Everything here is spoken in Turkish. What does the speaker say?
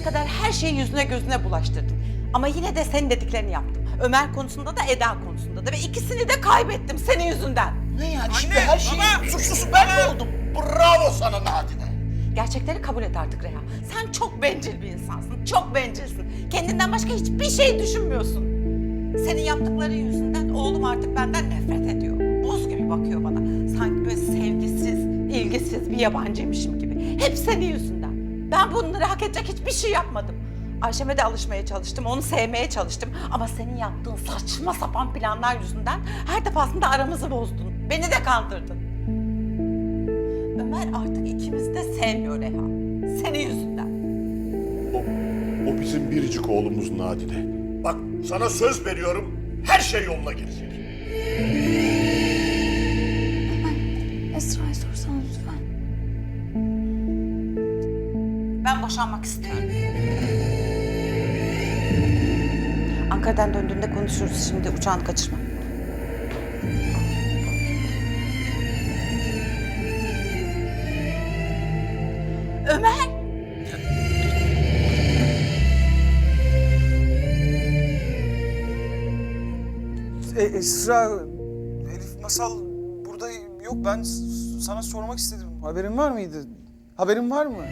Bugüne kadar her şeyi yüzüne gözüne bulaştırdım. Ama yine de senin dediklerini yaptım. Ömer konusunda da Eda konusunda da ve ikisini de kaybettim senin yüzünden. Ne yani? Şimdi her şeyin baba! suçlusu ben mi oldum? Bravo sana Nadide. Gerçekleri kabul et artık Reha. Sen çok bencil bir insansın. Çok bencilsin. Kendinden başka hiçbir şey düşünmüyorsun. Senin yaptıkların yüzünden oğlum artık benden nefret ediyor. Buz gibi bakıyor bana. Sanki böyle sevgisiz, ilgisiz bir yabancıymışım gibi. Hep senin yüzünden. Ben bunları hak edecek hiçbir şey yapmadım. Ayşem'e de alışmaya çalıştım, onu sevmeye çalıştım. Ama senin yaptığın saçma sapan planlar yüzünden her defasında aramızı bozdun. Beni de kandırdın. Ömer artık ikimizi de sevmiyor Reha. Senin yüzünden. O, o bizim biricik oğlumuz Nadide. Bak sana söz veriyorum her şey yoluna girecek. Boşanmak istiyorum. Ankara'dan döndüğünde konuşuruz. Şimdi uçağını kaçırma. Ömer! E, Esra, Elif Masal burada yok. Ben sana sormak istedim. Haberin var mıydı? Haberin var mı?